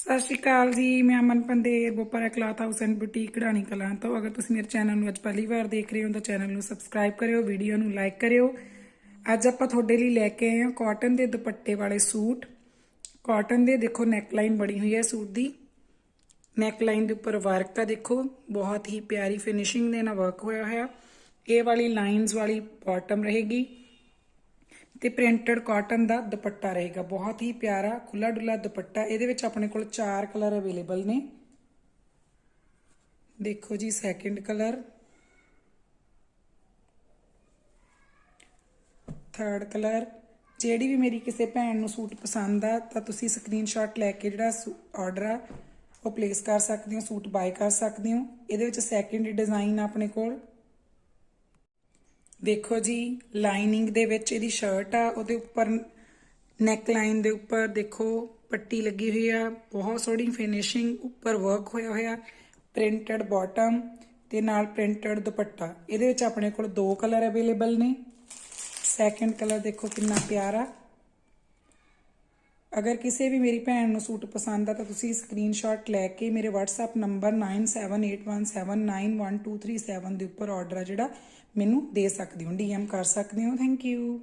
ਸਤਿ ਸ਼੍ਰੀ ਅਕਾਲ ਜੀ, ਮੈਂ Aman Pander, Bopar cloth house and boutique Kadhani Kalan ਤੋਂ। ਅਗਰ ਤੁਸੀਂ ਮੇਰੇ ਚੈਨਲ ਨੂੰ ਅੱਜ ਪਹਿਲੀ ਵਾਰ ਦੇਖ ਰਹੇ ਹੋ ਤਾਂ ਚੈਨਲ ਨੂੰ ਸਬਸਕ੍ਰਾਈਬ ਕਰਿਓ, ਵੀਡੀਓ ਨੂੰ ਲਾਈਕ ਕਰਿਓ। ਅੱਜ ਆਪਾਂ ਤੁਹਾਡੇ ਲਈ ਲੈ ਕੇ ਆਏ ਹਾਂ ਕਾਟਨ ਦੇ ਦੁਪੱਟੇ ਵਾਲੇ ਸੂਟ। ਕਾਟਨ ਦੇ ਦੇਖੋ ਨੈਕ ਲਾਈਨ ਬਣੀ ਹੋਈ ਹੈ ਸੂਟ ਦੀ। ਨੈਕ ਲਾਈਨ ਦੇ ਉੱਪਰ ਵਰਕ ਆ ਦੇਖੋ, ਬਹੁਤ ਹੀ ਪਿਆਰੀ ਫਿਨਿਸ਼ਿੰਗ ਦੇ ਨਾਲ ਵਰਕ ਹੋਇਆ ਹੋਇਆ। ਇਹ ਵਾਲੀ ਲਾਈਨਸ ਵਾਲੀ ਬਾਟਮ ਰਹੇਗੀ। ਤੇ ਪ੍ਰਿੰਟਡ ਕਾਟਨ ਦਾ ਦੁਪੱਟਾ ਰਹੇਗਾ। ਬਹੁਤ ਹੀ ਪਿਆਰਾ ਖੁੱਲਾ ਡੁੱਲਾ ਦੁਪੱਟਾ। ਇਹਦੇ ਵਿੱਚ ਆਪਣੇ ਕੋਲ ਚਾਰ ਕਲਰ ਅਵੇਲੇਬਲ ਨੇ। ਦੇਖੋ ਜੀ ਸੈਕਿੰਡ ਕਲਰ। Third colour. ਜਿਹੜੀ ਵੀ ਮੇਰੀ ਕਿਸੇ ਭੈਣ ਨੂੰ ਸੂਟ ਪਸੰਦ ਆ, ਤਾਂ ਤੁਸੀਂ ਸਕਰੀਨਸ਼ਾਟ ਲੈ ਕੇ ਜਿਹੜਾ ਆਰਡਰ ਆ, ਉਹ ਪਲੇਸ ਕਰ ਸਕਦੇ ਹੋ, ਸੂਟ ਬਾਏ ਕਰ ਸਕਦੇ ਹੋ। ਇਹਦੇ ਵਿੱਚ ਸੈਕਿੰਡ ਡਿਜ਼ਾਈਨ ਆਪਣੇ ਕੋਲ। ਦੇਖੋ ਜੀ ਲਾਈਨਿੰਗ ਦੇ ਵਿੱਚ ਇਹਦੀ ਸ਼ਰਟ ਆ, ਉਹਦੇ ਉੱਪਰ ਨੈਕ ਲਾਈਨ ਦੇ ਉੱਪਰ ਦੇਖੋ, ਪੱਟੀ ਲੱਗੀ ਹੋਈ ਆ, ਬਹੁਤ ਸੋਹਣੀ ਫਿਨਿਸ਼ਿੰਗ ਉੱਪਰ ਵਰਕ ਹੋਇਆ ਹੋਇਆ ਪ੍ਰਿੰਟਡ ਬਾਟਮ ਤੇ ਨਾਲ ਪ੍ਰਿੰਟਡ ਦੁਪੱਟਾ। ਇਹਦੇ ਵਿੱਚ ਆਪਣੇ ਕੋਲ ਦੋ ਕਲਰ ਅਵੇਲੇਬਲ ਨੇ। ਸੈਕੰਡ ਕਲਰ ਦੇਖੋ ਕਿੰਨਾ ਪਿਆਰਾ। ਅਗਰ ਕਿਸੇ ਵੀ ਮੇਰੀ ਭੈਣ ਨੂੰ ਸੂਟ ਪਸੰਦ ਆ ਤਾਂ ਤੁਸੀਂ ਸਕਰੀਨਸ਼ਾਟ ਲੈ ਕੇ ਮੇਰੇ WhatsApp ਨੰਬਰ 9781791237 ਦੇ ਉੱਪਰ ਆਰਡਰ ਆ ਜਿਹੜਾ ਮੈਨੂੰ ਦੇ ਸਕਦੇ ਹੋ ਡੀਐਮ ਕਰ ਸਕਦੇ ਹੋ। Thank you